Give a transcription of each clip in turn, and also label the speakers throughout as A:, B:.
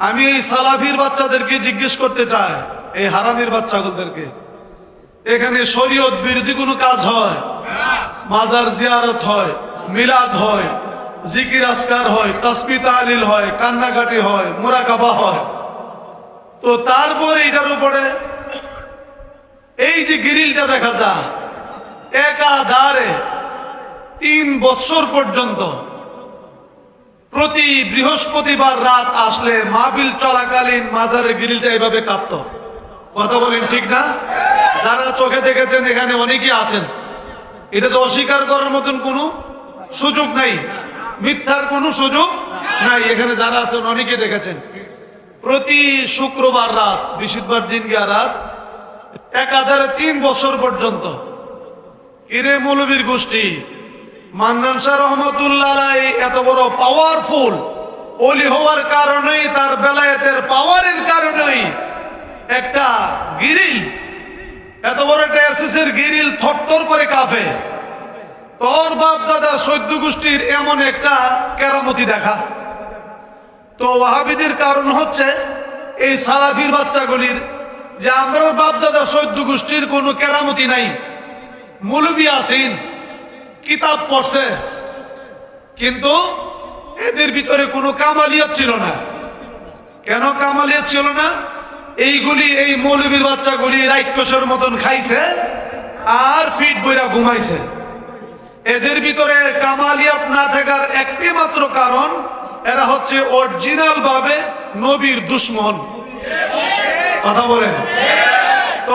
A: আমি এই সালাফির বাচ্চাদেরকে জিজ্ঞেস করতে চাই, এই হারামির বাচ্চাগুলোদেরকে। এখানে শরীয়ত বিরোধী কোনো কাজ হয়? মাজার জিয়ারত হয়, মিলাদ হয়, জিকির আসকার হয়, তসবি তালিল হয়, কান্নাকাটি হয়, মোরাকাবা হয়। তো তারপর এটার উপরে এই যে গিরিলটা দেখা যায়, একাধারে তিন বছর পর্যন্ত প্রতি বৃহস্পতিবার রাত আসলে মাহফিল চলাকালীন মাজারের গ্রিলটা এভাবে কাঁপত। কথা বলেন ঠিক না? যারা চোখে দেখেছেন, এখানে অনেকেই আছেন। এটা তো অস্বীকার করার মতন কোনো সুযোগ নাই। মিথ্যার কোনো সুযোগ নাই। এখানে যারা আছেন, অনেকে দেখেছেন। প্রতি শুক্রবার রাত, বৃহস্পতিবার দিন গিয়া রাত একাধারে তিন বছর পর্যন্ত। কিরে মৌলবীর গোষ্ঠী? মান্নান শাহ রহমতুল্লাহ এত বড় পাওয়ারফুল ওলি হওয়ার কারণেই, তার বেলায়েতের পাওয়ারের কারণেই একটা গিরিল এত বড় একটা এসএসের গিরিল থরথর করে কাফে তোর বাপ দাদা সৈদ্য গোষ্ঠীর এমন একটা কেরামতি দেখা। তো ওয়াহাবিদের কারণ হচ্ছে, এই সালাফির বাচ্চাগুলির যে আমরা বাপ দাদা সৈদ্য গোষ্ঠীর কোনো কেরামতি নাই। মৌলবী আছেন। কিতাব পড়ছে। কিন্তু এদের ভিতরে কোনো কামালিয়ত ছিল না। কেন কামালিয়ত ছিল না? এইগুলি এই মৌলবীর বাচ্চাগুলি রাক্ষসের মতন খাইছে আর ফিট বইরা ঘুমাইছে। এদের ভিতরে কামালিয়াত না থাকার একটি মাত্র কারণ এরা হচ্ছে অরিজিনাল ভাবে নবীর দুশ্মন। কথা বলেন।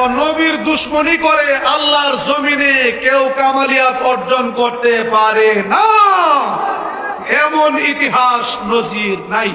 A: নবীর দুশ্মনী করে, আল্লাহর জমিনে কেউ কামালিয়াত অর্জন করতে পারে না। এমন ইতিহাস নজির নাই।